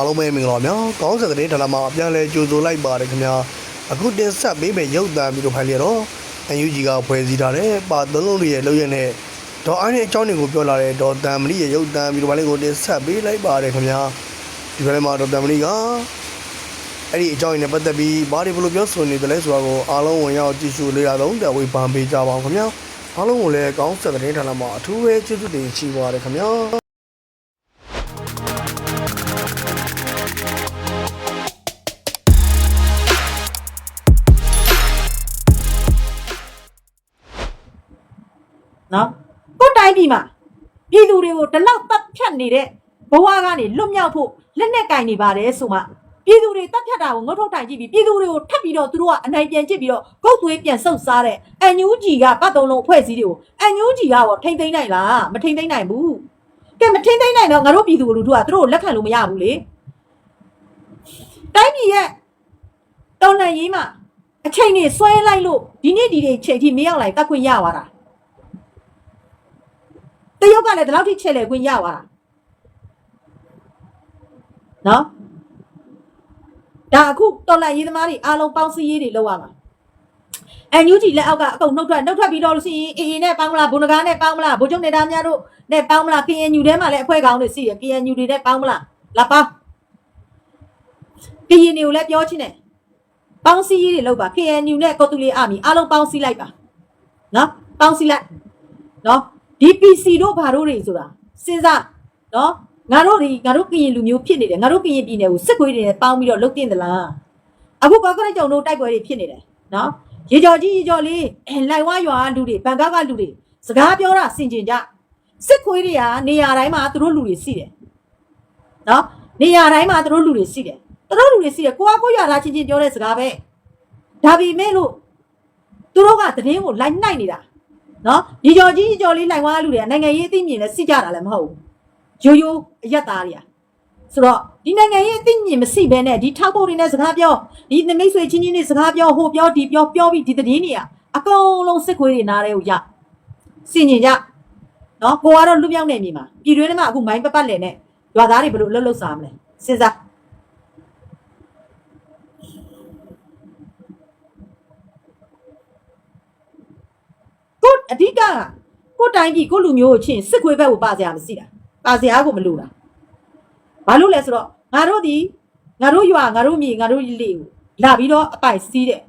အားလုံးပဲမင်္ဂလာပါဗျာကောင်းစက်ကတဲ့ဌာနမှာအပြန်လဲကြိုဆိုလိုက်ပါတယ်ခင်ဗျာအခုတင်ဆက်ပေးမယ့်ရုပ်သံပြီးတော့ဖိုင်လျတော့ UNG ကဖွဲ့စည်းထားတဲ့ပါသုံးလုံးတွေရဲ့လုပ်ရက်နဲ့ဒေါ်အားနဲ့အကြောင်းတွေကိုပြောလာတဲ့ဒေါ်တန်မဏိရဲ့ရုပ်သံပြီးတော့ဖိုင်လေးကိုတင်ဆက်ပေးလိုက်ပါတယ်ခင်ဗျာဒီဘက်မှာဒေါ်တန်မဏိကအဲ့ဒီအကြောင်းရင်းနဲ့ပတ်သက်ပြီးဘာတွေဘယ်လိုပြောဆိုနေတယ်လဲဆိုတာကိုအားလုံးဝင်ရောက်ကြည့်ရှုလေ့လာတော့တဲ့ဝေဖန်ပေးကြပါအောင်ခင်ဗျာအားလုံးကိုလည်းကောင်းစက်ကတဲ့ဌာနမှာအထူးပဲကျေးဇူးတင်ချီးပါတယ်ခင်ဗျာ နော်ကိုယ်တိုင်းပြည်မှာပြည်သူတွေကိုဒီလောက်တပ်ဖြတ်နေတဲ့ဘဝကနေလွတ်မြောက်ဖို့လက်နဲ့ကင်နေပါတယ်ဆိုမှပြည်သူတွေတပ်ဖြတ်တာကိုငုတ်ထုတ်တိုင်ကြည့်ပြီးပြည်သူတွေကိုထပ်ပြီးတော့သူတို့ကအနိုင်ပြန်ကျစ်ပြီးတော့ဂုတ်သွေးပြန်ဆုပ်စားတဲ့အန်ယူဂျီကပတ်တုံးလုံးအဖွဲ့အစည်းတွေကိုအန်ယူဂျီကတော့ထိမ့်သိမ့်နိုင်လားမထိမ့်သိမ့်နိုင်ဘူးကဲမထိမ့်သိမ့်နိုင်တော့ငါတို့ပြည်သူလူထုကသူတို့ကိုလက်ခံလို့မရဘူးလေတိုင်းပြည်ရဲ့တော်လှန်ရေးမှာအချိန်နေဆွဲလိုက်လို့ဒီနေ့ဒီနေ့ချိန်ထိမရောက်လိုက်တတ်ခွင့်ရသွားတာ တရုတ်ကလည်းဒီလောက်ထိချက်လေခွင့်ရသွားတာနော်ဒါအခုတော်လိုက်ရေးသမားတွေအားလုံးပေါင်းစည်းရေးတွေလုပ်ရမှာအန်ယူဂျီလက်အောက်ကအကုန်နှုတ်ထွက်နှုတ်ထွက်ပြီးတော့လို့ရှိရင်အေအေနဲ့ပေါင်းမလားဘုံနဂါနဲ့ပေါင်းမလားဘိုးချုပ်နေတာများတို့နဲ့ပေါင်းမလား KNU ထဲမှာလည်းအဖွဲ့ကောင်းတွေရှိရ KNU တွေနဲ့ပေါင်းမလားလာပေါင်းကရင်တွေကိုလည်းပြောချင်းတယ်ပေါင်းစည်းရေးတွေလုပ်ပါ KNU နဲ့ကော်တူလီအာမီအားလုံးပေါင်းစည်းလိုက်ပါနော်ပေါင်းစည်းလိုက်နော် ဒီ PC တို့ဘာတို့တွေဆိုတာစဉ်းစားနော်ငါတို့ဒီငါတို့ကရင်လူမျိုးဖြစ်နေတယ်ငါတို့ကရင်ပြည်နယ်ကိုစစ်ခွေးတွေနဲ့ပေါင်းပြီးတော့လုတ်တင်သလားအခုကောက်ကရက်ကြောင်တို့တိုက်ပွဲတွေဖြစ်နေတယ်နော်ရေကြော်ကြီးရေကြော်လေးလိုက်ဝါရွာလူတွေဘန်ကောက်ကလူတွေစကားပြောတာစင်ကျင်ကြစစ်ခွေးတွေကနေရာတိုင်းမှာသူတို့လူတွေရှိတယ်နော်နေရာတိုင်းမှာသူတို့လူတွေရှိတယ်သူတို့လူတွေရှိတယ်ကိုကကိုရွာသားချင်းချင်းပြောတဲ့စကားပဲဒါပေမဲ့လို့သူတို့ကတည်င်းကိုလိုက်နှိုက်နေတာ နော်ဒီကြော်ကြီးကြော်လေးနိုင်ွားလူတွေကနိုင်ငံရေးအသိမြင်လဲစစ်ကြတာလည်းမဟုတ်ဘူးရိုးရိုးအရက်သားတွေကဆိုတော့ဒီနိုင်ငံရေးအသိမြင်မရှိဘဲနဲ့ဒီထောက်ဖို့တွေနဲ့စကားပြောဒီနမိတ်ဆွေချင်းချင်းတွေစကားပြောဟိုပြောဒီပြောပြောပြီးဒီသတင်းတွေကအကုန်လုံးစစ်ခွေးတွေနားတဲ့ဟိုရစင်ញင်ကြနော်ကိုကတော့လူပြောင်းနေမြေမှာပြည်တွင်းထဲမှာအခုမိုင်းပပတ်လည်နဲ့ရွာသားတွေဘယ်လိုအလုပ်လုပ်စားမလဲစဉ်းစား ကိုအဓိကကကိုတိုင်းပြည်ကိုလူမျိုးကိုချင်းစစ်ခွေးဘက်ကိုပါစရာမရှိတာပါစရာကိုမလိုတာဘာလို့လဲဆိုတော့ငါတို့ဒီငါတို့ရွာငါတို့မြေငါတို့လေးကိုလာပြီးတော့အပိုက်စီးတယ်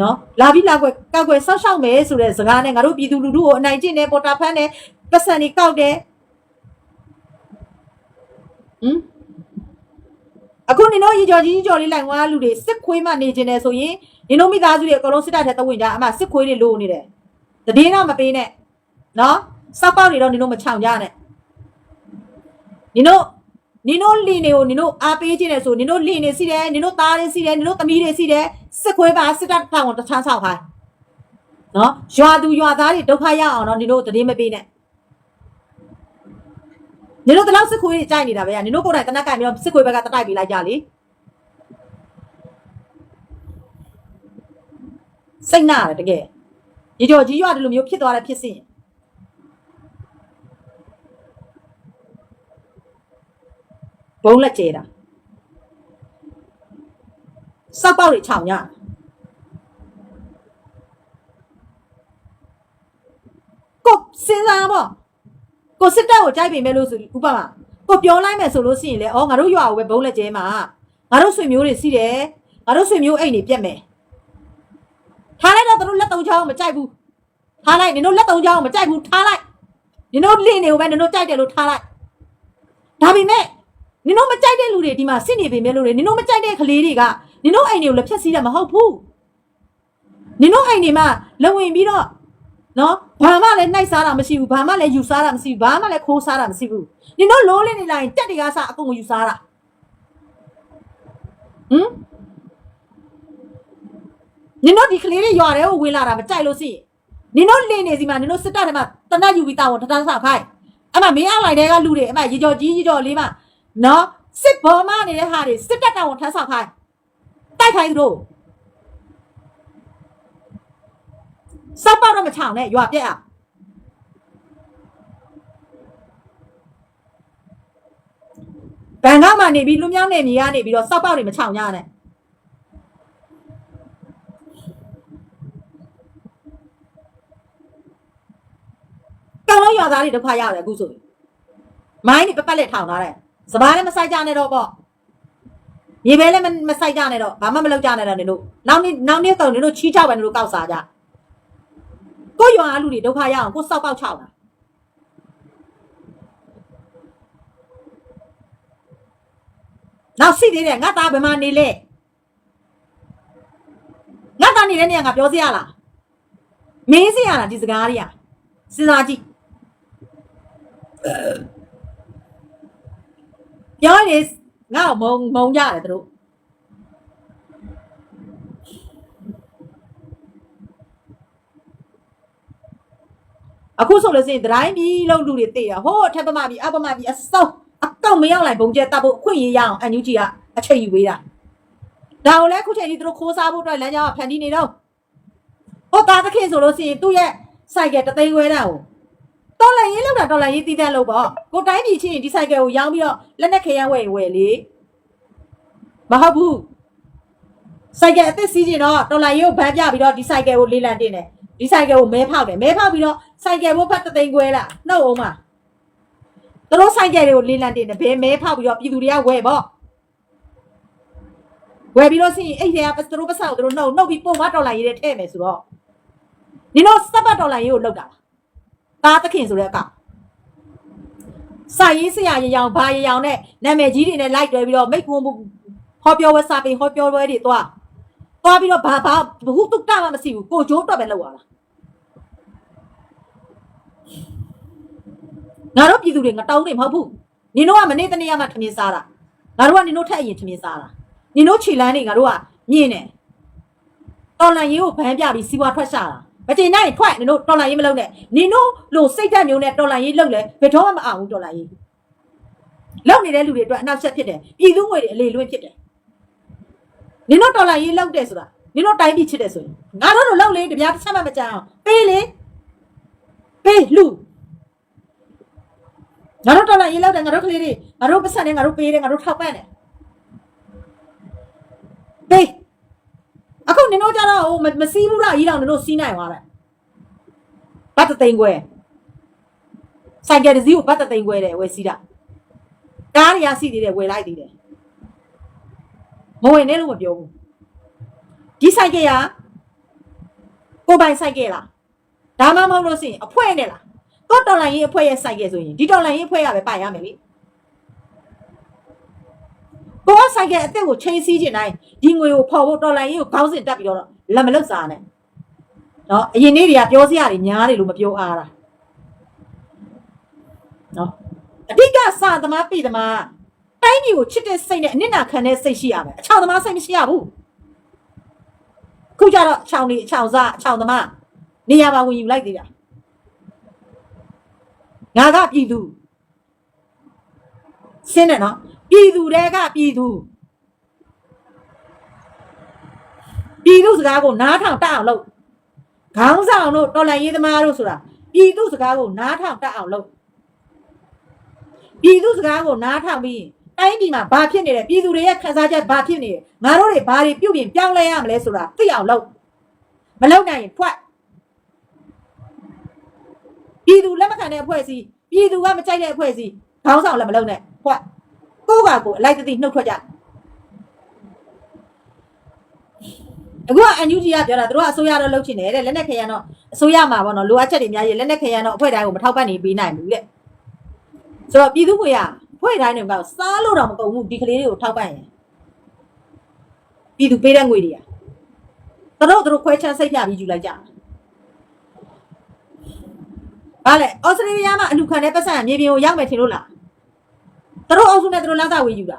နော်လာပြီးလာကွယ်ကောက်ကွယ်ဆောက်ရှောက်မယ်ဆိုတဲ့စကားနဲ့ငါတို့ပြည်သူလူထုကိုအနိုင်ကျင့်တယ်ပေါ်တာဖန်းတယ်ပတ်စံတွေကောက်တယ်ဟမ်အခုနင်တို့ရေကြော်ကြီးကြော်လေးလိုက်ဝါလူတွေစစ်ခွေးမှနေကျင်တယ်ဆိုရင်နင်တို့မိသားစုတွေအကုန်လုံးစစ်တပ်ထဲတဝင်ကြအမှစစ်ခွေးတွေလိုနေတယ် တည်င်းတော့မပေးနဲ့နော်စောက်ပေါက်တွေတော့နင်တို့မချောင်ကြနဲ့နင်တို့နင်တို့လီနေကိုနင်တို့အားပေးခြင်းနဲ့ဆိုနင်တို့လီနေစီတယ်နင်တို့သားတွေစီတယ်နင်တို့သမီးတွေစီတယ်စစ်ခွေးပါစစ်တပ်ထောင်တခြားဆောက်ခိုင်းနော်ရွာသူရွာသားတွေဒုက္ခရအောင်တော့နင်တို့တည်င်းမပေးနဲ့နင်တို့တလောက်စစ်ခွေးတွေကြိုက်နေတာပဲနင်တို့ကိုယ်တိုင်တနက်ကင်ပြီးတော့စစ်ခွေးဘက်ကတတိုက်ပေးလိုက်ကြလေစိတ်နာတယ်တကယ် ရေကြော်ကြီးရွာဒီလိုမျိုးဖြစ်သွားတဲ့ဖြစ်စဉ်ဘုံလက်ကျဲတာစောက်ပေါက်တွေခြောင်ညကိုစဉ်းစားပေါ့ကိုစစ်တပ်ကိုကြိုက်ပေမဲ့လို့ဆိုဥပမာကိုပြောလိုက်မယ်ဆိုလို့ရှိရင်လေဩငါတို့ရွာကိုပဲဘုံလက်ကျဲမှာငါတို့ဆွေမျိုးတွေစီးတယ်ငါတို့ဆွေမျိုးအိမ်တွေပြက်မယ် ထားလိုက်တော့သူတို့လက်သုံးချောင်းမကြိုက်ဘူးထားလိုက်နင်တို့လက်သုံးချောင်းမကြိုက်ဘူးထားလိုက်နင်တို့လင့်နေကိုပဲနင်တို့ကြိုက်တယ်လို့ထားလိုက်ဒါပေမဲ့နင်တို့မကြိုက်တဲ့လူတွေဒီမှာစစ်နေပေမဲ့လို့လေနင်တို့မကြိုက်တဲ့ကလေးတွေကနင်တို့အိမ်တွေကိုလက်ဖြတ်စီးတယ်မဟုတ်ဘူးနင်တို့အိမ်တွေမှာလဝင်ပြီးတော့နော်ဘာမှလည်းနှိုက်စားတာမရှိဘူးဘာမှလည်းယူစားတာမရှိဘူးဘာမှလည်းခိုးစားတာမရှိဘူးနင်တို့လိုးလင်းနေလိုက်တက်တွေကစားအကုန်ယူစားတာဟမ် နင်တို့ဒီကလေးတွေရွာထဲကိုဝင်လာတာမကြိုက်လို့ရှိရင်နင်တို့လင်းနေစီမှာနင်တို့စစ်တပ်ထဲမှာတနတ်ယူပြီးတာဝန်ထထဆောက်ခိုင်းအမမင်းအလိုက်တဲ့ကလူတွေအမရေကြော်ကြီးရေကြော်လေးမှာနော်စစ်ဘောမနေတဲ့ဟာတွေစစ်တပ်တာဝန်ထဆောက်ခိုင်းတိုက်ခိုင်းသူတို့စပ်ပေါက်တော့မချောင်နဲ့ရွာပြက်အောင်ဘန်ကောက်မှာနေပြီးလူမြောင်းနေမြေကနေပြီးတော့စောက်ပေါက်တွေမချောင်ကြနဲ့ ကောင်းလုံးရွာသားတွေဒုက္ခရတယ်အခုဆိုရင်မိုင်းတွေပပတ်လက်ထောင်ထားတယ်စပားလည်းမဆိုင်ကြနဲ့တော့ပေါ့မြေပဲလည်းမမဆိုင်ကြနဲ့တော့ဘာမှမလုပ်ကြနဲ့တော့နင်တို့နောက်နေ့နောက်နေ့တော့နင်တို့ချီးချောက်ပဲနင်တို့ကောက်စားကြကိုယ့်ရွာအလူတွေဒုက္ခရအောင်ကိုယ်စောက်ပေါက်ချောက်တာနောက်ရှိသေးတယ်ငါသားဘယ်မှာနေလဲငါသားနေတဲ့နေရာငါပြောစရာလားမင်းစရာလားဒီစကားတွေကစဉ်းစားကြည့် ပြောရင်ငါ့ကိုမုံမုံကြတယ်သူတို့အခုဆိုလို့ရှိရင်ဒတိုင်းပြီးလုံးလူတွေသိတာဟိုးအထက်ပမပြီးအပမပြီးအစောအတော့မရောက်လိုက်ဘုံကျက်တပ်ဖို့အခွင့်အရေးရအောင်အန်ယူဂျီကအချိန်ယူပေးတာဒါကိုလည်းအခုချိန်ကြီးသူတို့ခိုးစားဖို့အတွက်လမ်းကြောင်းကဖန်တီးနေတော့ဟိုသားသခင်ဆိုလို့ရှိရင်သူ့ရဲ့စိုက်ကယ်တသိန်းခွဲတာကို တော်လိုက်ရေးလောက်တာတော်လိုက်ရေးတီးတန်းလို့ပေါ့ကိုတိုင်းပြည်ချင်းဒီစိုက်ကယ်ကိုရောင်းပြီးတော့လက်နဲ့ခရမ်းဝယ်ဝယ်လေမဟုတ်ဘူးစိုက်ကယ်အစ်စ်စီးကျင်တော့တော်လိုက်ရေးကိုဗန်းပြပြီးတော့ဒီစိုက်ကယ်ကိုလေးလံတင်တယ်ဒီစိုက်ကယ်ကိုမဲဖောက်တယ်မဲဖောက်ပြီးတော့စိုက်ကယ်ဘိုးဖတ်တသိန်းခွဲလားနှုတ်အောင်ပါသူတို့ဆိုင်ကြယ်တွေကိုလေးလံတင်တယ်ဘယ်မဲဖောက်ပြီးတော့ပြည်သူတွေကဝယ်ပေါ့ဝယ်ပြီးတော့စီအဲ့တွေကသူတို့ပတ်စံကိုသူတို့နှုတ်နှုတ်ပြီးပုံမဒေါ်လာရေးတဲ့ထည့်မယ်ဆိုတော့နင်တို့စပ်ပတ်ဒေါ်လာရေးကိုလောက်တာလား တာသခင်ဆိုတဲ့အကစာရေးဆရာရေရောင်ဘာရေရောင်နဲ့နာမည်ကြီးတွေနဲ့လိုက်တွဲပြီးတော့မိတ်ကွန်းဟောပြောဝဲစာပေဟောပြောဝဲတွေသွားသွားပြီးတော့ဘာဘာဘဟုတုတ္တမှမရှိဘူးကိုကျိုးတော့ပဲလောက်ရလားငါတို့ပြည်သူတွေငတောင်းနေမဟုတ်ဘူးနင်တို့ကမနေ့တနေ့ကမှထမင်းစားတာငါတို့ကနင်တို့ထက်အရင်ထမင်းစားတာနင်တို့ခြေလန်းနေငါတို့ကမြင်တယ်တော်လန်ရေးကိုဗန်းပြပြီးစီးပွားထွက်ရှာတာ မတင်နိုင်ထွက်နင်တို့တော်လန်ရေးမလုပ်နဲ့နင်တို့လိုစိတ်ဓာတ်မျိုးနဲ့တော်လန်ရေးလုပ်လဲဘယ်တော့မှမအောင်ဘူးတော်လန်ရေးလုပ်နေတဲ့လူတွေအတွက်အနောက်ဆက်ဖြစ်တယ်ပြည်သူငွေတွေအလေလွင့်ဖြစ်တယ်နင်တို့တော်လန်ရေးလုပ်တယ်ဆိုတာနင်တို့တိုင်းပြည်ချစ်တယ်ဆိုရင်ငါတို့တို့လုပ်လေတပြားတစ်ချက်မှမကြအောင်ပေးလေပေးလူငါတို့တော်လာရေးလောက်တယ်ငါတို့ကလေးတွေငါတို့ပတ်စံနဲ့ငါတို့ပေးတယ်ငါတို့ထောက်ပံ့တယ်ပေးအခု နင်တို့ကြတော့ဟိုမမစီးဘူးလားကြီးတော့နင်တို့စီးနိုင်သွားတယ်ဘတ်တသိန်းခွဲဆိုင်ကယ်တစ်စီးကိုဘတ်တသိန်းခွဲတယ်ဝယ်စီးတာကားတွေကစီးသေးတယ်ဝယ်လိုက်သေးတယ်မဝင်နဲ့လို့မပြောဘူးဒီဆိုင်ကယ်ကကိုယ်ပိုင်ဆိုင်ကယ်လားဒါမှမဟုတ်လို့ရှိရင်အဖွဲနဲ့လားတော့တော်လိုင်းရေးအဖွဲ့ရဲ့စိုက်ကဲဆိုရင်ဒီတော်လိုင်းရေးအဖွဲ့ကပဲပိုင်ရမယ်လေ ကိုကစိုက်ကဲအသက်ကိုချိန်စီးခြင်းတိုင်းဒီငွေကိုဖော်ဖို့တော်လိုင်းရေးကိုခေါင်းစဉ်တက်ပြီးတော့လက်မလွတ်စားနဲ့နော်အရင်နေ့တွေကပြောစရာတွေများတယ်လို့မပြောအားတာနော်အဓိကစာသမားပြည်သမားတိုင်းပြည်ကိုချစ်တဲ့စိတ်နဲ့အနစ်နာခံတဲ့စိတ်ရှိရမယ်အချောင်သမားစိတ်မရှိရဘူးခုကျတော့အချောင်နေအချောင်စားအချောင်သမားနေရာမှာဝင်ယူလိုက်သေးတာငါကပြည်သူရှင်းတယ်နော် ပြည်သူတွေကပြည်သူပြည်သူစကားကိုနားထောင်တတ်အောင်လုပ်ခေါင်းဆောင်တို့တော်လှန်ရေးသမားတို့ဆိုတာပြည်သူစကားကိုနားထောင်တတ်အောင်လုပ်ပြည်သူစကားကိုနားထောင်ပြီးတိုင်းပြည်မှာဘာဖြစ်နေလဲပြည်သူတွေရဲ့ခံစားချက်ဘာဖြစ်နေလဲငါတို့တွေဘာတွေပြုတ်ပြင်ပြောင်းလဲရမလဲဆိုတာသိအောင်လုပ်မလုပ်နိုင်ရင်ဖွက်ပြည်သူလက်မခံတဲ့အဖွဲ့အစည်းပြည်သူကမကြိုက်တဲ့အဖွဲ့အစည်းခေါင်းဆောင်လည်းမလုပ်နဲ့ဟုတ် ကိုယ့်ကကိုယ်အလိုက်တသိနှုတ်ထွက်ကြအခုကအန်ယူဂျီကပြောတာသူတို့ကအစိုးရတော့လုပ်ချင်တယ်တဲ့လက်နက်ခရမ်းတော့အစိုးရမှာပေါ့နော်လိုအပ်ချက်တွေများကြီးလက်နက်ခရမ်းတော့အဖွဲ့တိုင်းကိုမထောက်ပံ့နေပေးနိုင်ဘူးတဲ့ဆိုတော့ပြည်သူကိုရအဖွဲ့တိုင်းတွေကစားလို့တော့မကုန်ဘူးဒီကလေးတွေကိုထောက်ပံ့ရင်ပြည်သူပေးတဲ့ငွေတွေကသူတို့သူတို့ခွဲချမ်းစိတ်ပြပြီးယူလိုက်ကြတာဘာလဲဩစတြေးလျမှာအလူခံတဲ့ပတ်စံမြေပြင်ကိုရောက်မယ်ထင်လို့လား သူတို့အုပ်စုနဲ့သူတို့လောက်တာဝေယူတာ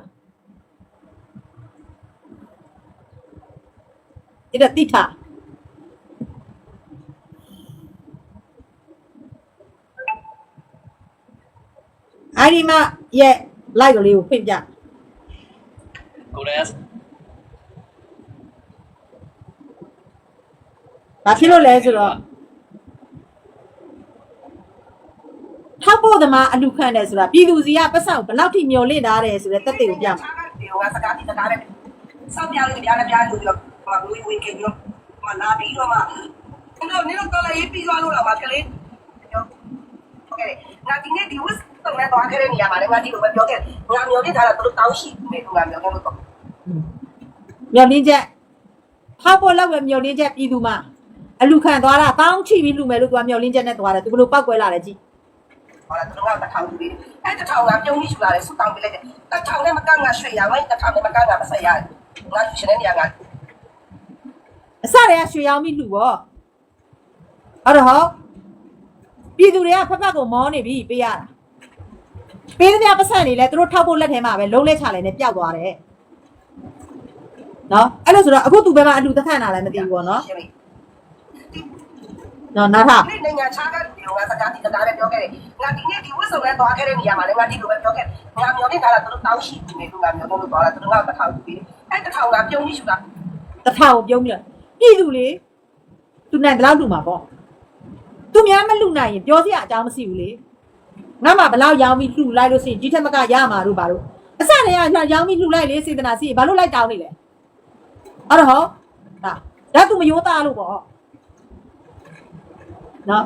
အဲ့ဒါတိထားအဲ့ဒီမှာရဲ့လိုက်ကလေးကိုဖွင့်ပြကိုလည်းဘာဖြစ်လို့လဲဆိုတော့ ထောက်ဖို့သမားအလူခံတယ်ဆိုတာပြည်သူစီကပတ်စံကိုဘယ်လောက်ထိမျောလင့်ထားတယ်ဆိုတဲ့တက်တွေကိုပြမှာဒီကစကားဒီစကားနဲ့စောက်ပြလို့ပြားလည်းပြားလို့ပြီးတော့မဝေးဝေးကင်းရောမလာပြီးတော့မှအဲ့တော့နင်တို့တော်လည်းပြီးသွားလို့တော့ပါကလေးဟုတ်ကဲ့ငါဒီနေ့ဒီဝစ်တော့လည်းတော့ခဲ့တဲ့နေရာမှာလည်းငါဒီလိုပဲပြောခဲ့ငါမျိုးပြထားတာသူတို့တောင်းရှိနေသူကမျိုးတော့မျောလင်းချက်ထောက်ဖို့လောက်ပဲမျောလင်းချက်ပြည်သူမှာအလူခံသွားတာတောင်းချိပြီးလူမယ်လို့သူကမျောလင်းချက်နဲ့သွားတယ်သူဘလို့ပောက်ကွဲလာတယ်ကြည့် ဟောလာသူတို့ကတထောင်ပြီးအဲ့တထောင်ကပြုံးပြီးယူလာတယ်ဆူတောင်းပေးလိုက်တယ်တထောင်နဲ့မကန့်ငါရွှေရဝိုင်းတထောင်နဲ့မကန့်ငါမဆက်ရတယ်ငါရှင်တဲ့နေရာကအစတည်းကရွှေရောင်းပြီးလူပေါ့အဲ့တော့ဟောပြည်သူတွေကဖက်ဖက်ကိုမောနေပြီပေးရတာပေးတဲ့များပတ်စံနေလဲသူတို့ထောက်ဖို့လက်ထဲမှာပဲလုံးလဲချလဲနဲ့ပျောက်သွားတယ်နော်အဲ့လိုဆိုတော့အခုသူဘယ်မှာအလူသက်ခန့်တာလဲမသိဘူးပေါ့နော် နော်နားထားဒီနိုင်ငံခြားကဒီလိုကစကားဒီစကားပဲပြောခဲ့တယ်ငါဒီနေ့ဒီဝစ်စုံနဲ့သွားခဲ့တဲ့နေရာမှာလည်းငါဒီလိုပဲပြောခဲ့ငါမျိုးနေတာလားသူတို့တောင်းရှိနေသူကမျိုးတို့သွားတာသူတို့ကတထောင်ပြီးအဲ့တထောင်ကပြုံးပြီးယူတာတစ်ထောင်ကိုပြုံးပြီးတော့ပြည်သူလေသူနိုင်တယ်လို့လူမှာပေါ့သူများမလူနိုင်ရင်ပြောစရာအကြောင်းမရှိဘူးလေငါမှဘလောက်ရောင်းပြီးလှူလိုက်လို့ရှိရင်ဒီထက်မကရမှာတို့ဘာလို့အစတည်းကရောင်းပြီးလှူလိုက်လေစေတနာစီဘာလို့လိုက်တောင်းနေလဲအဲ့တော့ဟောဒါဒါသူမယိုးသားလို့ပေါ့ နော်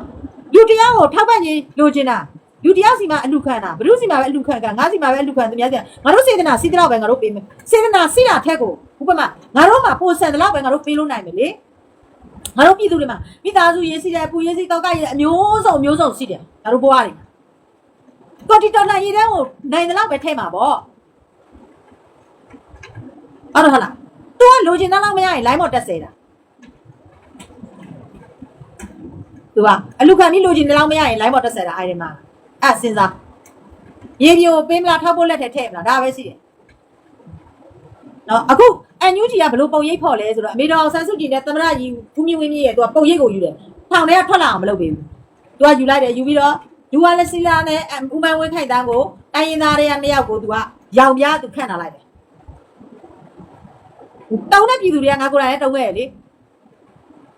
လူတရားကိုထောက်ပံ့ရေးလိုချင်တာလူတရားစီမှာအလူခံတာဘယ်သူစီမှာပဲအလူခံကငါစီမှာပဲအလူခံသူများစီငါတို့စေတနာစီတော့ပဲငါတို့ပေးမယ်စေတနာစီတာထက်ကိုဥပမာငါတို့မှာပိုဆန်တယ်လို့ပဲငါတို့ပေးလို့နိုင်မယ်လေငါတို့ပြည်သူတွေမှာမိသားစုရေးစီတယ်ပူရေးစီတောက်ကရေးအမျိုးစုံမျိုးစုံရှိတယ်ငါတို့ဘဝတွေတော်တီတော်လာရေးတဲ့ကိုနိုင်တယ်လို့ပဲထဲမှာပေါ့အဲ့တော့ဟာလား तू ကလိုချင်တဲ့လောက်မရရင် line မော်တက်စေတာ သူကအလူခံပြီးလိုချင်တဲ့လောက်မရရင် line မော်တက်စေတာအဲ့ဒီမှာအဲ့စဉ်းစားရေပြိုပေးမလားထောက်ဖို့လက်ထဲထည့်မလားဒါပဲရှိတယ်နော်အခုအန်ယူဂျီကဘလို့ပုံရိပ်ဖော်လဲဆိုတော့အမေတော်အောင်ဆန်းစုကြည်နဲ့သမရကြီးဖူးမြင့်ဝင်းမြင့်ရဲ့သူကပုံရိပ်ကိုယူတယ်ထောင်ထဲကထွက်လာအောင်မလုပ်ပေးဘူးသူကယူလိုက်တယ်ယူပြီးတော့လူဝါလက်စီလာနဲ့ဦးမန်းဝင်းခိုင်တန်းကိုတိုင်းရင်းသားတွေကနှစ်ယောက်ကိုသူကရောင်ပြားသူခန့်လာလိုက်တယ်တောင်းတဲ့ပြည်သူတွေကငါကိုယ်တိုင်လည်းတုံးခဲ့ရလေ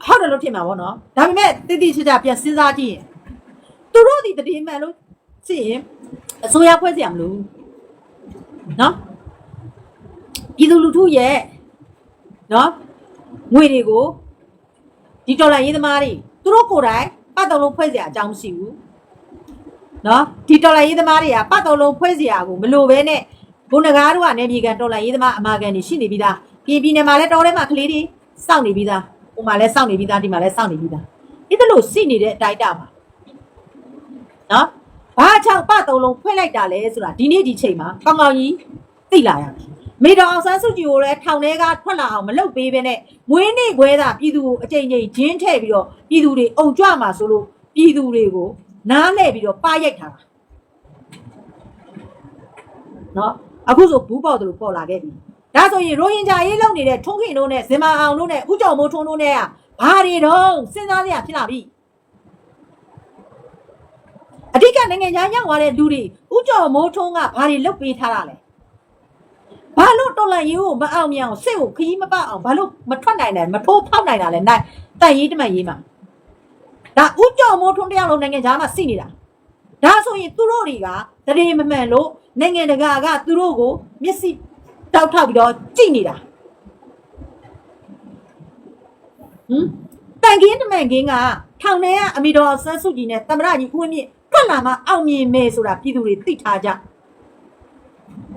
ဟုတ်တယ်လို့ထင်မှာပေါ့နော်ဒါပေမဲ့တိတိကျကျပြန်စဉ်းစားကြည့်ရင်သူတို့ဒီတည်မှန်လို့ကြည့်ရင်အစိုးရဖွဲ့စရာမလိုဘူးနော်ပြည်သူလူထုရဲ့နော်ငွေတွေကိုဒီဒေါ်လာရေးသမားတွေသူတို့ကိုယ်တိုင်ပတ်တော်လုံးဖွဲ့စရာအကြောင်းမရှိဘူးနော်ဒီဒေါ်လာရေးသမားတွေကပတ်တော်လုံးဖွဲ့စရာကိုမလိုဘဲနဲ့ဘုံနဂါးတို့ကနေပြည်ကန်ဒေါ်လာရေးသမားအမာကန်တွေရှိနေပြီးသားပြည်ပြည်နယ်မှာလည်းတော်ထဲမှာကလေးတွေစောင့်နေပြီးသား ဟိုမှာလည်းစောင့်နေပြီးသားဒီမှာလည်းစောင့်နေပြီးသားဒီတလို့စိနေတဲ့အတိုက်တာပါနော်ဘာချောက်ပတုံးလုံးဖွင့်လိုက်တာလဲဆိုတာဒီနေ့ဒီချိန်မှာကောင်းကောင်းကြီးသိလာရပြီမေတော်အောင်ဆန်းစုကြည်ကိုလည်းထောင်ထဲကထွက်လာအောင်မလုပ်ပေးဘဲနဲ့မွေးနေ့ခွဲတာပြည်သူကိုအကြိမ်ကြိမ်ဂျင်းထည့်ပြီးတော့ပြည်သူတွေအုံကြွမှာဆိုလို့ပြည်သူတွေကိုနားလှည့်ပြီးတော့ပါရိုက်ထားတာနော်အခုဆိုဘူးပေါက်တယ်လို့ပေါ်လာခဲ့ပြီ ဒါဆိုရင်ရိုဟင်ဂျာရေးလုပ်နေတဲ့ထုံးခင်တို့နဲ့ဇင်မာအောင်တို့နဲ့ဥကြော်မိုးထွန်းတို့နဲ့ကဘာတွေတော့စဉ်းစားရဖြစ်လာပြီအဓိကနိုင်ငံခြားရောက်သွားတဲ့လူတွေဥကြော်မိုးထွန်းကဘာတွေလုပ်ပေးထားတာလဲဘာလို့တော်လန်ရေးကိုမအောင်မြင်အောင်စိတ်ကိုခရီးမပအောင်ဘာလို့မထွက်နိုင်တယ်မထိုးဖောက်နိုင်တာလဲနိုင်တိုက်ရေးတမန်ရေးမှာဒါဥကြော်မိုးထွန်းတယောက်လုံးနိုင်ငံခြားမှာစိနေတာဒါဆိုရင်သူတို့တွေကတရေမမှန်လို့နိုင်ငံတကာကသူတို့ကိုမျက်စိ တောက်ထောက်ပြီးတော့ကြည့်နေတာဟမ်တန်ကင်းတမန်ကင်းကထောင်ထဲကအမီတော်ဆန်းစုကြည်နဲ့တမရကြီးဦးဝင်းမြင့်ထွက်လာမှအောင်မြင်မယ်ဆိုတာပြည်သူတွေသိထားကြ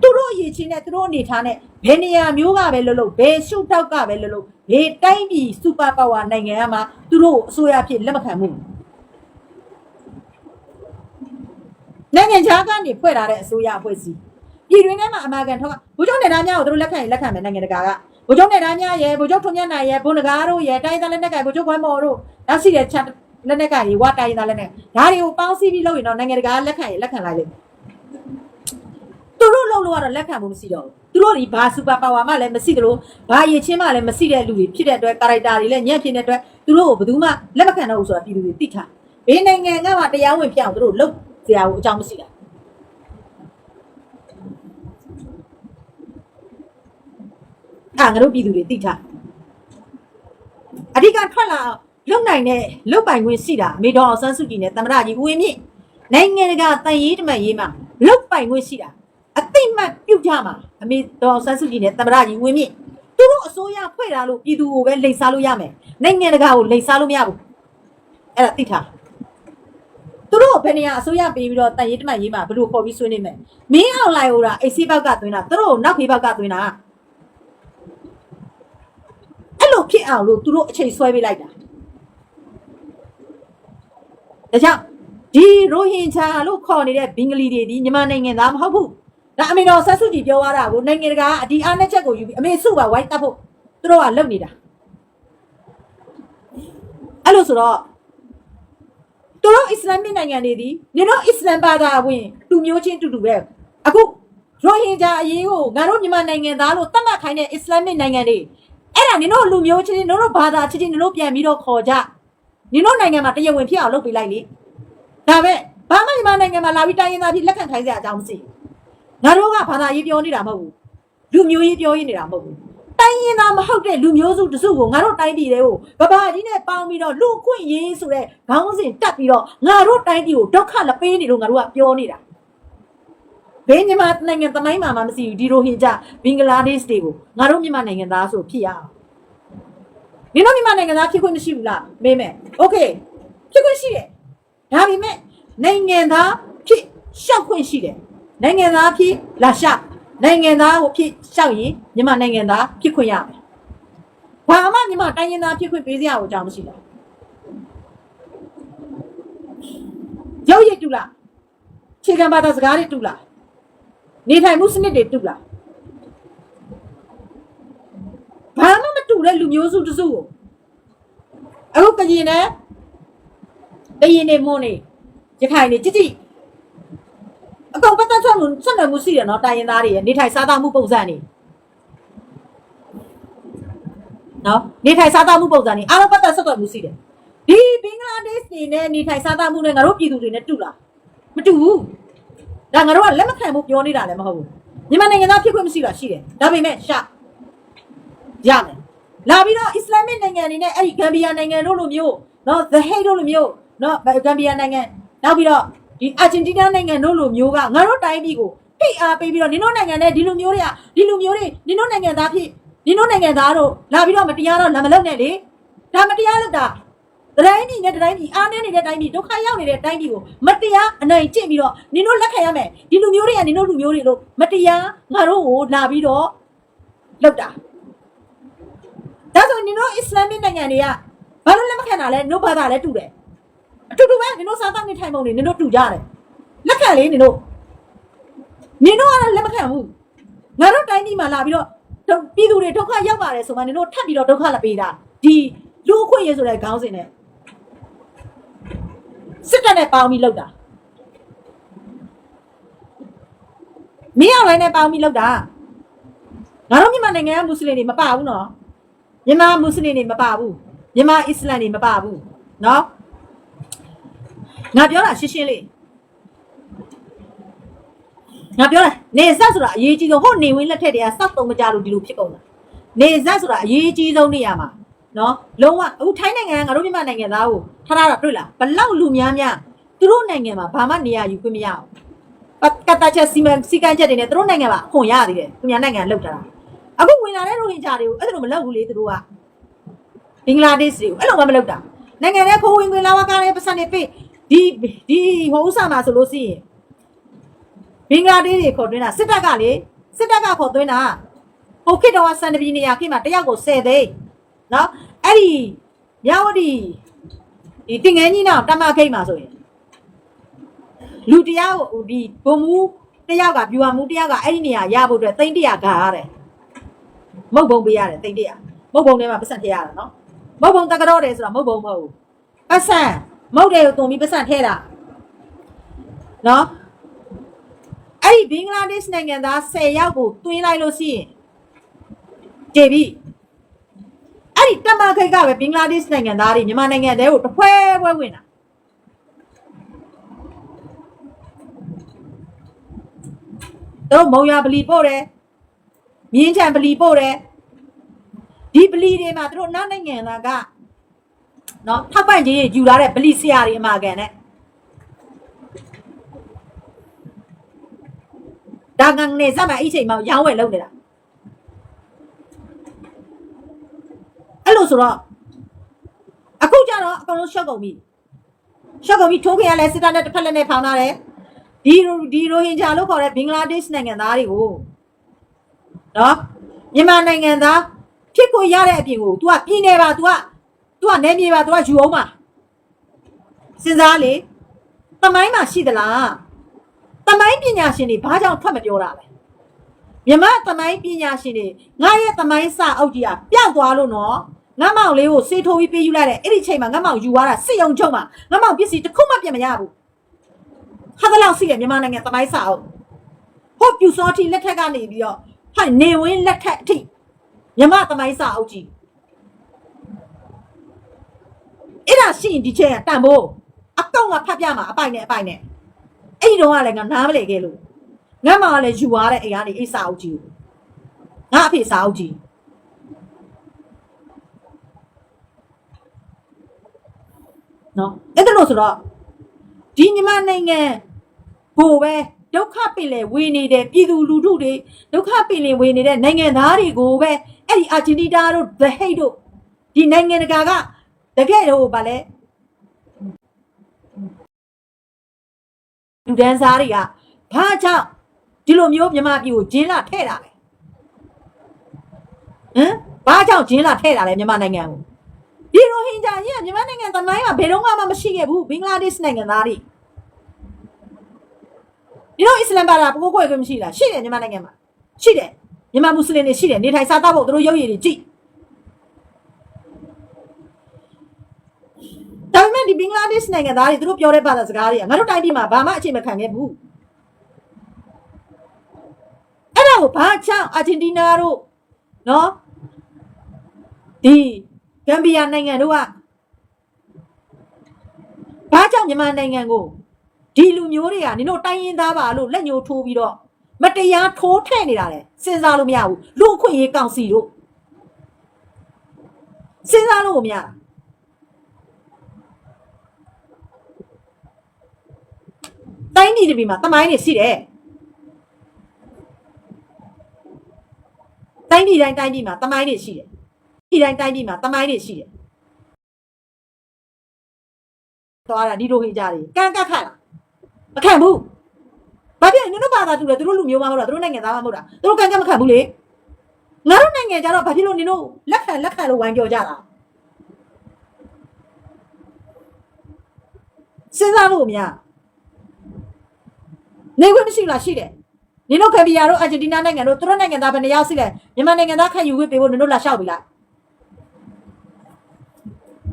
သူတို့အရေးချင်းနဲ့သူတို့အနေထားနဲ့ဘယ်နေရာမျိုးကပဲလို့လို့ဘယ်ရှုထောက်ကပဲလို့လို့ဘယ်တိုင်းပြည်စူပါပါဝါနိုင်ငံကမှသူတို့အစိုးရဖြစ်လက်မခံဘူးနိုင်ငံခြားကနေဖွဲ့ထားတဲ့အစိုးရအဖွဲ့စီ ပြည်တွင်းထဲမှာအမာကန်ထောက်ကဘုချုပ်နယ်သားများကိုသူတို့လက်ခံရင်လက်ခံမယ်နိုင်ငံတကာကဗိုလ်ချုပ်နယ်သားများရဲ့ဗိုလ်ချုပ်ထွန်းမြတ်နိုင်ရဲ့ဘုန်းနဂါတို့ရဲ့တိုင်းသားလက်နက်ကင်ဗိုလ်ချုပ်ခွမ်းမော်တို့နောက်ရှိတဲ့ချက်လက်နက်ကင်တွေဝါတိုင်းသားလက်နက်ဒါတွေကိုပေါင်းစည်းပြီးလုပ်ရင်တော့နိုင်ငံတကာလက်ခံရင်လက်ခံလိုက်လိမ့်မယ်သူတို့လုပ်လို့ကတော့လက်ခံမှုမရှိတော့ဘူးသူတို့ဒီဘာစူပါပါဝါမှလည်းမရှိသလိုဘာရည်ချင်းမှလည်းမရှိတဲ့လူတွေဖြစ်တဲ့အတွက်ကာရိုက်တာတွေလည်းညံ့ဖြစ်တဲ့အတွက်သူတို့ကိုဘယ်သူမှလက်မခံတော့ဘူးဆိုတာပြည်သူတွေသိထားဘေးနိုင်ငံကမှတရားဝင်ပြောင်းသူတို့လုပ်စရာကိုအကြောင်းမရှိတာ အာငါတို့ပြည်သူတွေသိထားအဓိကထွက်လာအောင်လုံနိုင်တဲ့လုံပိုင်ခွင့်ရှိတာအမေတော်အောင်ဆန်းစုကြည်နဲ့သမ္မတကြီးဦးဝင်းမြင့်နိုင်ငံတကာတန်ရေးတမန်ရေးမှာလုတ်ပိုင်ခွင့်ရှိတာအသိမှတ်ပြုတ်ကြမှာအမေတော်ဆန်းစုကြည်နဲ့သမ္မတကြီးဝင်းမြင့်သူတို့အစိုးရဖွဲ့တာလို့ပြည်သူကိုပဲလိန်စားလို့ရမယ်နိုင်ငံတကာကိုလိန်စားလို့မရဘူးအဲ့ဒါသိထားသူတို့ဘယ်နေရာအစိုးရပေးပြီးတော့တန်ရေးတမန်ရေးမှာဘယ်လိုခေါ်ပြီးဆွေးနေမယ်မင်းအောင်လိုက်ဟိုတာအိစီဘောက်ကသွင်းတာသူတို့နောက်ဖေးဘောက်ကသွင်းတာအဲ့ လိုဖြစ်အောင်လို့သူတို့အချိန်ဆွဲပေးလိုက်တာဒါကြောင့်ဒီရိုဟင်ဂျာလို့ခေါ်နေတဲ့ဘင်္ဂလီတွေဒီမြန်မာနိုင်ငံသားမဟုတ်ဘူးဒါအမေတော်ဆက်စုကြည်ပြောသွားတာကိုနိုင်ငံတကာကအဒီအားနဲ့ချက်ကိုယူပြီးအမေစုပါဝိုင်းတတ်ဖို့သူတို့ကလုပ်နေတာအဲ့လိုဆိုတော့သူတို့အစ္စလာမစ်နိုင်ငံတွေဒီနေတော့အစ္စလမ်ဘာသာဝင်လူမျိုးချင်းတူတူပဲအခုရိုဟင်ဂျာအရေးကိုငါတို့မြန်မာနိုင်ငံသားလို့သတ်မှတ်ခိုင်းတဲ့အစ္စလာမစ်နိုင်ငံတွေ အဲ့ဒါနင်တို့လူမျိုးချင်းနင်တို့ဘာသာချင်းချင်းနင်တို့ပြန်ပြီးတော့ခေါ်ကြနင်တို့နိုင်ငံမှာတရားဝင်ဖြစ်အောင်လုပ်ပေးလိုက်လေဒါပဲဘာမှမြန်မာနိုင်ငံမှာလာပြီးတိုင်းရင်းသားဖြစ်လက်ခံခိုင်းစရာအကြောင်းမရှိဘူးငါတို့ကဘာသာရေးပြောနေတာမဟုတ်ဘူးလူမျိုးရေးပြောရင်းနေတာမဟုတ်ဘူးတိုင်းရင်းသားမဟုတ်တဲ့လူမျိုးစုတစုကိုငါတို့တိုင်းပြည်တွေကိုကဘာကြီးနဲ့ပေါင်းပြီးတော့လူခွင့်ရေးဆိုတဲ့ခေါင်းစဉ်တက်ပြီးတော့ငါတို့တိုင်းပြည်ကိုဒုက္ခလပေးနေလို့ငါတို့ကပြောနေတာ ဘယ်မြန်မာနိုင်ငံသမိုင်းမှာမှမရှိဘူးဒီလိုဟင်ကြဘင်္ဂလားဒေ့ရှ်တွေကိုငါတို့မြန်မာနိုင်ငံသားဆိုဖြစ်ရအောင် နင်တို့မြန်မာနိုင်ငံသားဖြစ်ခွင့်မရှိဘူးလားမေးမယ်โอเคဖြစ်ခွင့်ရှိတယ်ဒါပေမဲ့နိုင်ငံသားဖြစ်ရှောက်ခွင့်ရှိတယ်နိုင်ငံသားဖြစ်လာရှောက်နိုင်ငံသားကိုဖြစ်ရှောက်ရင်မြန်မာနိုင်ငံသားဖြစ်ခွင့်ရမယ်ဘာမှမြန်မာတိုင်းရင်းသားဖြစ်ခွင့်ပေးစရာကိုအကြောင်းမရှိဘူးရုပ်ရည်တူလားခြေကံဘာသာစကားတွေတူလား နေထိုင်မှုစနစ်တွေတူလားဘာမှမတူတဲ့လူမျိုးစုတစ်စုကိုအခုကရင်နဲ့တရင်နေမွန်းနေရခိုင်နေကြည့်ကြည့်အကောင်ပတ်သက်ချက်မှုဆက်နွယ်မှုရှိတယ်နော်တိုင်းရင်းသားတွေရဲ့နေထိုင်စားသောက်မှုပုံစံနေနော်နေထိုင်စားသောက်မှုပုံစံနေအားလုံးပတ်သက်ဆက်သွယ်မှုရှိတယ်ဒီဘင်္ဂလားဒေ့ရှ်နေနဲ့နေထိုင်စားသောက်မှုနဲ့ငါတို့ပြည်သူတွေနဲ့တူလားမတူဘူး ဒါငါတို့ကလက်မခံဘူးပြောနေတာလည်းမဟုတ်ဘူးမြန်မာနိုင်ငံသားဖြစ်ခွင့်မရှိတာရှိတယ်ဒါပေမဲ့ရှာရမယ်လာပြီးတော့အစ္စလာမစ်နိုင်ငံတွေနဲ့အဲ့ဒီဂမ်ဘီယာနိုင်ငံတို့လိုမျိုးနော် the hague တို့လိုမျိုးနော်ဂမ်ဘီယာနိုင်ငံနောက်ပြီးတော့ဒီအာဂျင်တီးနားနိုင်ငံတို့လိုမျိုးကငါတို့တိုင်းပြည်ကိုဖိအားပေးပြီးတော့နင်တို့နိုင်ငံနဲ့ဒီလိုမျိုးတွေကဒီလိုမျိုးတွေနင်တို့နိုင်ငံသားဖြစ်နင်တို့နိုင်ငံသားတို့လာပြီးတော့မတရားတော့လာမလုပ်နဲ့လေဒါမတရားလုပ်တာ တိုင်းပြည်နဲ့တိုင်းပြည်အားနည်းနေတဲ့တိုင်းပြည်ဒုက္ခရောက်နေတဲ့တိုင်းပြည်ကိုမတရားအနိုင်ကျင့်ပြီးတော့နင်တို့လက်ခံရမယ်ဒီလူမျိုးတွေကနင်တို့လူမျိုးတွေလို့မတရားငါတို့ကိုလာပြီးတော့လုပ်တာဒါဆိုနင်တို့အစ္စလာမစ်နိုင်ငံတွေကဘာလို့လက်မခံတာလဲနင်တို့ဘာသာလဲတူတယ်အတူတူပဲနင်တို့စားသောက်နေထိုင်ပုံတွေနင်တို့တူကြတယ်လက်ခံလေနင်တို့နင်တို့ကလည်းလက်မခံဘူးငါတို့တိုင်းပြည်မှာလာပြီးတော့ဒုပြည်သူတွေဒုက္ခရောက်ပါတယ်ဆိုမှနင်တို့ထပ်ပြီးတော့ဒုက္ခလာပေးတာဒီလူအခွင့်အရေးဆိုတဲ့ခေါင်းစဉ်နဲ့ စစ်တပ်နဲ့ပေါင်းပြီးလုပ်တာမင်းအောင်လိုင်းနဲ့ပေါင်းပြီးလုပ်တာငါတို့မြန်မာနိုင်ငံကမွတ်စလင်တွေမပါဘူးနော်မြန်မာမွတ်စလင်တွေမပါဘူးမြန်မာအစ္စလမ်တွေမပါဘူးနော်ငါပြောတာရှင်းရှင်းလေးငါပြောတာနေဆက်ဆိုတာအရေးကြီးဆုံးဟိုနေဝင်လက်ထက်တည်းကစောက်တုံးမကြလို့ဒီလိုဖြစ်ကုန်တာနေဆက်ဆိုတာအရေးကြီးဆုံးနေရာမှာ နော်လုံးဝအခုထိုင်းနိုင်ငံကငါတို့မြန်မာနိုင်ငံသားကိုထားတာတော့တွေ့လားဘလောက်လူများများသူတို့နိုင်ငံမှာဘာမှနေရာယူခွင့်မရအောင်ကတ္တချက်စီမံစီကံချက်တွေနဲ့သူတို့နိုင်ငံမှာအခွန်ရသေးတယ်သူများနိုင်ငံလောက်တာအခုဝင်လာတဲ့ရိုဟင်ဂျာတွေကိုအဲ့ဒါလိုမလောက်ဘူးလေသူတို့ကဘင်္ဂလားဒေ့ရှ်တွေကိုအဲ့လိုမှမလောက်တာနိုင်ငံထဲခိုးဝင်ခွင့်လာဝကလည်းပတ်စံနေပေးဒီဒီဟိုဥစားမှာဆိုလို့ရှိရင်ဘင်္ဂလားဒေ့ရှ်တွေခေါ်သွင်းတာစစ်တပ်ကလေစစ်တပ်ကခေါ်သွင်းတာဟိုခေတ်တော်ကစံတပီနေရာခေတ်မှာတယောက်ကို10သိန်း နော်အဲ့ဒီရဝတီဒီတင်ငန်းကြီးနောက်တမခိတ်မှာဆိုရင်လူတယောက်ဟိုဒီဘုံမူတယောက်ကဗျူဟာမူတယောက်ကအဲ့ဒီနေရာရဖို့အတွက်သိန်းတရာဂါရတယ်မုတ်ဘုံပေးရတယ်တိတ်တရမုတ်ဘုံထဲမှာပတ်စံထည့်ရတာနော်မုတ်ဘုံတကတော့တယ်ဆိုတာမုတ်ဘုံမဟုတ်ဘူးပတ်စံမုတ်တယ်ကိုတုံပြီးပတ်စံထည့်တာနော်အဲ့ဒီဘင်္ဂလားဒေ့ရှ်နိုင်ငံသား10ယောက်ကိုတွင်းလိုက်လို့ရှိရင်ကြည်ပြီ အဲ့ဒီတမခိတ်ကပဲဘင်္ဂလားဒေ့ရှ်နိုင်ငံသားတွေမြန်မာနိုင်ငံတဲကိုတဖွဲဖွဲဝင်တာတို့မုံရပလီပို့တယ်မြင်းချံပလီပို့တယ်ဒီပလီတွေမှာတို့နောက်နိုင်ငံသားကနော်ထောက်ပံ့ကြေးယူလာတဲ့ပလီဆရာတွေအမှကန်နဲ့ဒါကငနေစမှာအဲ့ချိန်မှာရောင်းဝယ်လုပ်နေတာ အဲ့လိုဆိုတော့အခုကျတော့အကုန်လုံးရှော့ကုန်ပြီရှော့ကုန်ပြီထိုးခင်ကလည်းစစ်တပ်နဲ့တစ်ဖက်လက်နဲ့ဖောင်းထားတယ်ဒီဒီရိုဟင်ဂျာလို့ခေါ်တဲ့ဘင်္ဂလားဒေ့ရှ်နိုင်ငံသားတွေကိုနော်မြန်မာနိုင်ငံသားဖြစ်ကိုရတဲ့အပြင်ကို तू ကပြည်နေပါ तू က तू ကနေမြေပါ तू ကယူအောင်ပါစဉ်းစားလေတမိုင်းမှာရှိသလားတမိုင်းပညာရှင်တွေဘာကြောင့်ထွက်မပြောတာလဲ မြမတမိုင်းပညာရှင်တွေငါရဲ့တမိုင်းစာအုပ်ကြီးကပျောက်သွားလို့နော်ငါမောင်လေးကိုစေးထိုးပြီးပေးယူလိုက်တယ်အဲ့ဒီချိန်မှာငါမောင်ယူသွားတာစစ်ရုံချုပ်မှာငါမောင်ပစ္စည်းတစ်ခုမှပြန်မရဘူးဟာတလောက်ရှိတယ်မြန်မာနိုင်ငံတမိုင်းစာအုပ်ဟုတ်ပြူစောတီလက်ထက်ကနေပြီးတော့ဟိုင်နေဝင်းလက်ထက်အထိမြမတမိုင်းစာအုပ်ကြီးအဲ့ဒါရှိရင်ဒီချိန်ကတန်ဖို့အကောင့်ကဖတ်ပြမှာအပိုင်နဲ့အပိုင်နဲ့အဲ့ဒီတော့ကလည်းငါနားမလဲခဲ့လို့ ငါမောင်ကလည်းယူသွားတဲ့အိမ်ကနေအိစာအုပ်ကြီးကိုငါအဖေစာအုပ်ကြီးနော်အဲ့ဒါလို့ဆိုတော့ဒီမြန်မာနိုင်ငံကိုပဲဒုက္ခပင်လေဝေနေတဲ့ပြည်သူလူထုတွေဒုက္ခပင်လေဝေနေတဲ့နိုင်ငံသားတွေကိုပဲအဲ့ဒီအာဂျင်တီနာတို့ the hate တို့ဒီနိုင်ငံတကာကတကယ်တော့ဗာလဲလူဒန်းစားတွေကဘာကြောင့် ဒီလိုမျိုးမြန်မာပြည်ကိုဂျင်းလာထဲ့တာလဲဟမ်ဘာကြောင့်ဂျင်းလာထဲ့တာလဲမြန်မာနိုင်ငံကိုဒီရိုဟင်ဂျာကြီးကမြန်မာနိုင်ငံသမိုင်းမှာဘယ်တော့မှမရှိခဲ့ဘူးဘင်္ဂလားဒေ့ရှ်နိုင်ငံသားတွေဒီတော့အစ္စလမ်ဘာသာဘိုးခွဲခွင့်မရှိလားရှိတယ်မြန်မာနိုင်ငံမှာရှိတယ်မြန်မာမွတ်စလင်တွေရှိတယ်နေထိုင်စားသောက်ဖို့သူတို့ရုပ်ရည်တွေကြည့်ဒါပေမဲ့ဒီဘင်္ဂလားဒေ့ရှ်နိုင်ငံသားတွေသူတို့ပြောတဲ့ဘာသာစကားတွေကငါတို့တိုင်းပြည်မှာဘာမှအခြေမခံခဲ့ဘူးအဲ့ ဒါကိုဘာကြောင့်အာဂျင်တီနာတို့နော်ဒီဂမ်ဘီယာနိုင်ငံတို့ကဘာကြောင့်မြန်မာနိုင်ငံကိုဒီလူမျိုးတွေကနင်တို့တိုင်းရင်းသားပါလို့လက်ညှိုးထိုးပြီးတော့မတရားထိုးထည့်နေတာလေစဉ်းစားလို့မရဘူးလူအခွင့်အရေးကောင်စီတို့စဉ်းစားလို့မရတိုင်းပြည်တွေမှာတမိုင်းတွေရှိတယ် တိုင်းပြည်တိုင်းတိုင်းပြည်မှာတမိုင်းတွေရှိတယ်ပြည်တိုင်းတိုင်းပြည်မှာတမိုင်းတွေရှိတယ်သွားတာဒီလိုဟင်ကြတယ်ကန့်ကတ်ခတ်လားမခံဘူးဘာဖြစ်လဲနင်တို့ဘာသာတူလဲသူတို့လူမျိုးမဟုတ်တာသူတို့နိုင်ငံသားမဟုတ်တာသူတို့ကန့်ကတ်မခံဘူးလေငါတို့နိုင်ငံကြတော့ဘာဖြစ်လို့နင်တို့လက်ခံလက်ခံလို့ဝိုင်းပြောကြတာစဉ်းစားလို့မရနေခွင့်မရှိဘူးလားရှိတယ် နင်တို့ကမ်ဘီယာတို့အာဂျင်တီနာနိုင်ငံတို့သူတို့နိုင်ငံသားဘယ်နှယောက်ရှိလဲမြန်မာနိုင်ငံသားခံယူခွင့်ပေးဖို့နင်တို့လာလျှောက်ပြီလား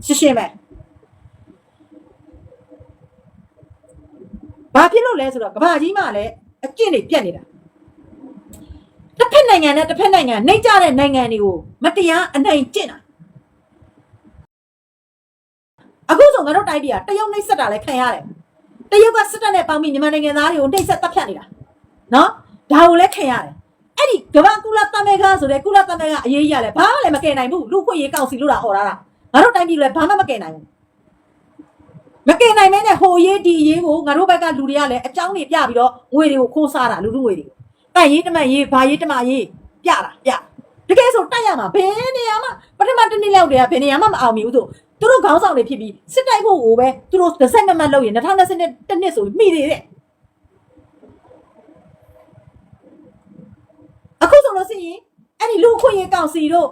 ရှင်းရှင်းပဲဘာဖြစ်လို့လဲဆိုတော့ကမ္ဘာကြီးမှာလည်းအကျင့်တွေပြတ်နေတာတစ်ဖက်နိုင်ငံနဲ့တစ်ဖက်နိုင်ငံနှိမ့်ကြတဲ့နိုင်ငံတွေကိုမတရားအနိုင်ကျင့်တာအခုဆိုငါတို့တိုင်းပြည်ကတရုတ်နှိမ့်ဆက်တာလည်းခံရတယ်တရုတ်ကစစ်တပ်နဲ့ပေါင်းပြီးမြန်မာနိုင်ငံသားတွေကိုနှိမ့်ဆက်တပ်ဖြတ်နေတာနော် ဒါကိုလည်းခံရတယ်အဲ့ဒီကမ္ဘာကုလသမဂ္ဂဆိုတဲ့ကုလသမဂ္ဂအရေးကြီးရတယ်ဘာမှလည်းမကယ်နိုင်ဘူးလူ့ခွင့်ရေးကောင်စီလို့လာဟော်တာတာငါတို့တိုင်းပြည်လည်းဘာမှမကယ်နိုင်ဘူးမကယ်နိုင်မဲနဲ့ဟိုရေးဒီရေးကိုငါတို့ဘက်ကလူတွေကလည်းအကြောင်းတွေပြပြီးတော့ငွေတွေကိုခိုးစားတာလူလူငွေတွေတိုက်ရေးတမန်ရေးဘာရေးတမန်ရေးပြတာပြတကယ်ဆိုတိုက်ရမှာဘယ်နေရာမှာပထမတစ်နှစ်လောက်တည်းကဘယ်နေရာမှမအောင်မြင်ဘူးဆိုသူတို့ခေါင်းဆောင်တွေဖြစ်ပြီးစစ်တိုက်ဖို့ကိုပဲသူတို့တစ်ဆက်မမတ်လုပ်ရင်2020တစ်နှစ်ဆိုမိသေးတယ်အခုဆို လို့ရှိရင်အဲ့ဒီလူခွင့်ရေးကောင်စီတို့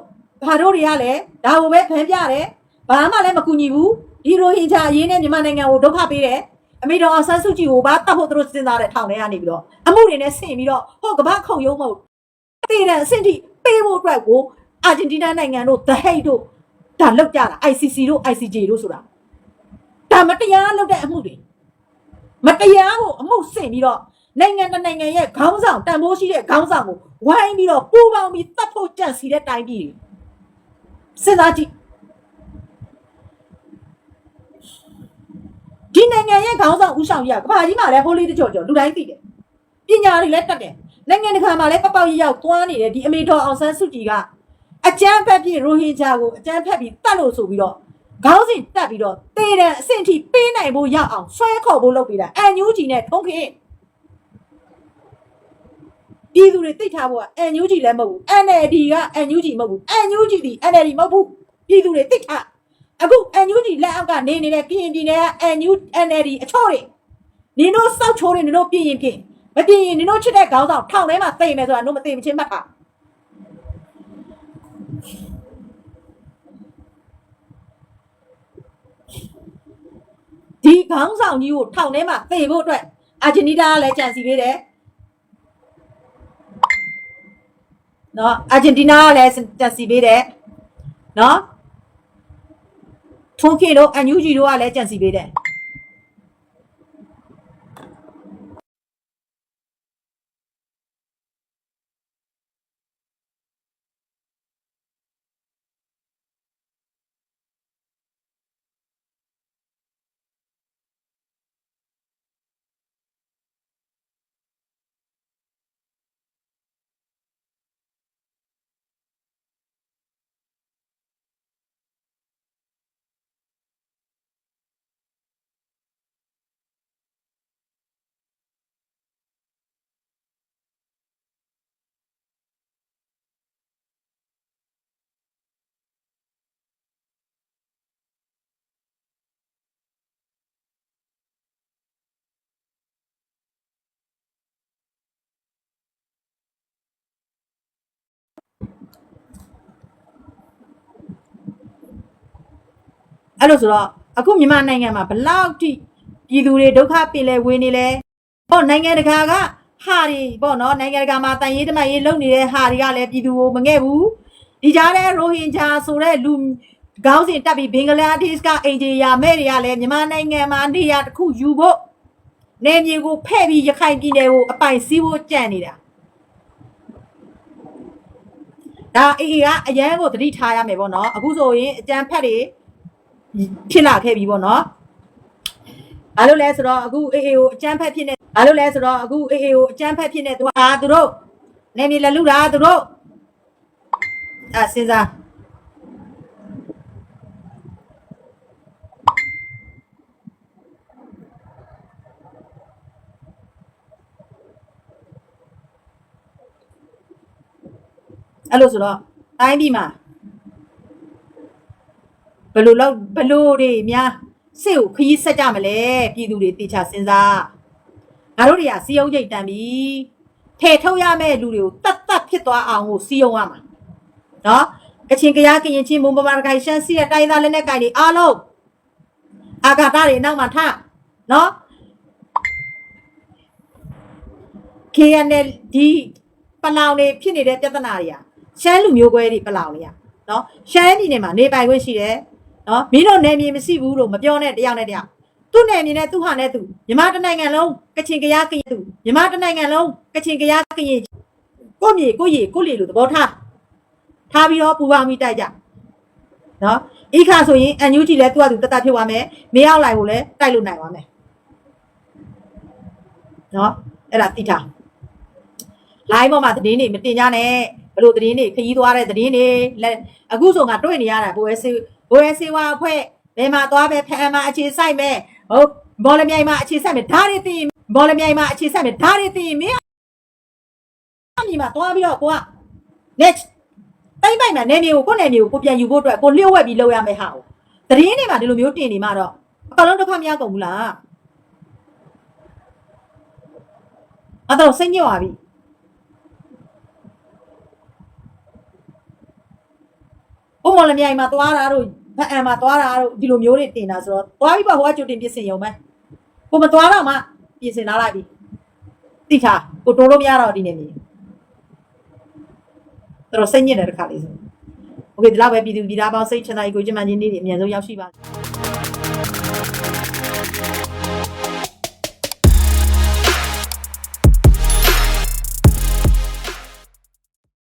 ဘာတို့တွေကလည်းဒါကိုပဲဖန်ပြတယ်ဘာမှလည်းမကူညီဘူးဒီရိုဟင်ဂျာအရေးနဲ့မြန်မာနိုင်ငံကိုဒုက္ခပေးတယ်အမေတော်အဆန်းစုကြည်ကိုဘာတတ်ဖို့သူတို့စဉ်းစားတဲ့ထောင်ထဲကနေပြီးတော့အမှုတွေနဲ့ဆင်ပြီးတော့ဟောကမ္ဘာခုံရုံးမဟုတ်တည်တဲ့အဆင့်ထိပေးဖို့အတွက်ကိုအာဂျင်တီနာနိုင်ငံတို့ The Hague တို့ဒါလောက်ကြတာ ICC တို့ ICJ တို့ဆိုတာဒါမတရားလုပ်တဲ့အမှုတွေမတရားကိုအမှုဆင်ပြီးတော့နိုင်ငံတစ်နိုင်ငံရဲ့ခေါင်းဆောင်တန်ဖိုးရှိတဲ့ခေါင်းဆောင်ကို ဝိုင်းပြီးတော့ပူပေါင်းပြီးတတ်ဖို့ကြံစီတဲ့တိုင်းပြည်တွေစဉ်းစားကြည့်ဒီနိုင်ငံရဲ့ခေါင်းဆောင်ဦးဆောင်ကြီးကကမ္ဘာကြီးမှာလည်းဟိုးလေးတကြော်ကြော်လူတိုင်းသိတယ်ပညာတွေလည်းတတ်တယ်နိုင်ငံတကာမှာလည်းပပောက်ရရောက်သွားနေတဲ့ဒီအမေတော်အောင်ဆန်းစုကြည်ကအကျန်းဖက်ပြီးရိုဟင်ဂျာကိုအကျန်းဖက်ပြီးတတ်လို့ဆိုပြီးတော့ခေါင်းစဉ်တက်ပြီးတော့တေးတဲ့အဆင့်ထိပေးနိုင်ဖို့ရအောင်ဆွဲခေါ်ဖို့လုပ်ပေးတာအန်ယူဂျီနဲ့ထုံးခေ ပြည်သူတွေသိထားဖို့ကအန်ယူဂျီလည်းမဟုတ်ဘူး NLD ကအန်ယူဂျီမဟုတ်ဘူး NUG ဒီ NLD မဟုတ်ဘူးပြည်သူတွေသိထားအခု NUG လက်အောက်ကနေနေတဲ့ကရင်ပြည်နယ်က NU NLD အချော့တွေနင်တို့စောက်ချိုးတွေနင်တို့ပြင်ရင်ပြင်မပြင်ရင်နင်တို့ချစ်တဲ့ခေါင်းဆောင်ထောင်ထဲမှာသိမ့်မယ်ဆိုတာတို့မသိမချင်းမှတ်ထားဒီခေါင်းဆောင်ကြီးကိုထောင်ထဲမှာသိဖို့အတွက်အာဂျင်နီးနားကလည်းကြံစီပေးတယ် နော်အာဂျင်တီးနားကလည်းကြံစီပေးတယ်နော်ထုံးခေတို့အန်ယူဂျီတို့ကလည်းကြံစီပေးတယ် အဲ့လိုဆိုတော့အခုမြန်မာနိုင်ငံမှာဘလောက်ထိပြည်သူတွေဒုက္ခပင်လဲဝင်နေလဲဟောနိုင်ငံတကာကဟာတွေပေါ့နော်နိုင်ငံတကာမှာတန်ရေးတမန်ရေးလုပ်နေတဲ့ဟာတွေကလည်းပြည်သူကိုမငဲ့ဘူးဒီကြားထဲရိုဟင်ဂျာဆိုတဲ့လူခေါင်းစဉ်တက်ပြီးဘင်္ဂလားဒေ့ရှ်ကအင်ဂျီယာမဲ့တွေကလည်းမြန်မာနိုင်ငံမှာနေရာတစ်ခုယူဖို့နေမြေကိုဖဲ့ပြီးရခိုင်ပြည်နယ်ကိုအပိုင်စီးဖို့ကြံ့နေတာဒါအေအေကအရန်ကိုသတိထားရမယ်ပေါ့နော်အခုဆိုရင်အကြံဖက်တွေ ဖြစ်လာခဲ့ပြီပေါ့နော်။ဘာလို့လဲဆိုတော့အခုအေအေကိုအကျန်းဖက်ဖြစ်နေဘာလို့လဲဆိုတော့အခုအေအေကိုအကျန်းဖက်ဖြစ်နေသူကသူတို့နေမြေလက်လူတာသူတို့အဲစဉ်းစားအဲ့လိုဆိုတော့တိုင်းပြည်မှာဘယ် လိုလောက်ဘယ်လိုတွေများစိတ်ကိုခရီးဆက်ကြမလဲပြည်သူတွေတေချာစဉ်းစားငါတို့တွေကစီယုံကြိတ်တန်ပြီထဲထုတ်ရမယ့်လူတွေကိုတတ်တတ်ဖြစ်သွားအောင်ကိုစီယုံရမှာနော်ကချင်ကရားကရင်ချင်းမုံပမာတခိုင်ရှမ်းစီတဲ့တိုင်းသားလက်နဲ့ကိုင်တွေအားလုံးအာဂါတတွေနောက်မှာထနော် KNL ဒီပလောင်တွေဖြစ်နေတဲ့ပြဿနာတွေကရှမ်းလူမျိုးကွဲတွေပလောင်တွေကနော်ရှမ်းပြည်နယ်မှာနေပိုင်ခွင့်ရှိတယ် နော်မင်းတို့နယ်မြေမရှိဘူးလို့မပြောနဲ့တယောက်နဲ့တယောက်သူ့နယ်မြေနဲ့သူ့ဟာနဲ့သူမြန်မာတစ်နိုင်ငံလုံးကချင်ကရားကရင်သူမြန်မာတစ်နိုင်ငံလုံးကချင်ကရားကရင်ကိုမြေကိုရေကိုလေလို့သဘောထားထားပြီးတော့ပူပေါင်းပြီးတိုက်ကြနော်ဤခါဆိုရင်အန်ယူဂျီလည်းသူ့ဟာသူတတ်တတ်ဖြစ်သွားမယ်မင်းအောင်လိုက်ကိုလည်းတိုက်လို့နိုင်သွားမယ်နော်အဲ့ဒါသိထား line ပေါ်မှာသတင်းတွေမတင်ကြနဲ့ဘယ်လိုသတင်းတွေခရီးသွားတဲ့သတင်းတွေလက်အခုဆိုငါတွေ့နေရတာဘိုးရဲစေ ဘိုးရဲစေဝါအဖွဲ့ဘယ်မှာသွားပဲဖန်မှာအခြေဆိုင်မဲ့ဟုတ်ဘောလမြိုင်မှာအခြေဆိုင်မဲ့ဓာတ်တွေသိရင်ဘောလမြိုင်မှာအခြေဆိုင်မဲ့ဓာတ်တွေသိရင်မင်းအမြင်မှာသွားပြီးတော့ကိုက next တိုင်ပိုင်မှာနေမျိုးကိုကိုယ်နေမျိုးကိုပြန်ယူဖို့အတွက်ကိုလျှို့ဝှက်ပြီးလုပ်ရမယ့်ဟာကိုသတင်းတွေမှာဒီလိုမျိုးတင်နေမှတော့အကောင်လုံးတစ်ခါမရကုန်ဘူးလားအဲ့တော့စိတ်ညစ်သွားပြီဥမ္မလမြိုင်မှာသွားတာတို့ ဗအံမှာသွားတာတို့ဒီလိုမျိုးတွေတင်တာဆိုတော့သွားပြီးပါဟိုကကြိုတင်ပြင်ဆင်ရုံပဲကိုမသွားတော့မှပြင်ဆင်လာလိုက်ပြီတိထားကိုတိုးလို့မရတော့ဒီနေ့မြေတော်စိတ်ညစ်တယ်တစ်ခါလေးဆိုโอเคဒီလောက်ပဲပြည်သူပြည်သားပေါင်းစိတ်ချမ်းသာရေးကိုကျမချင်းနေ့တွေအမြန်ဆုံးရောက်ရှိပါစေ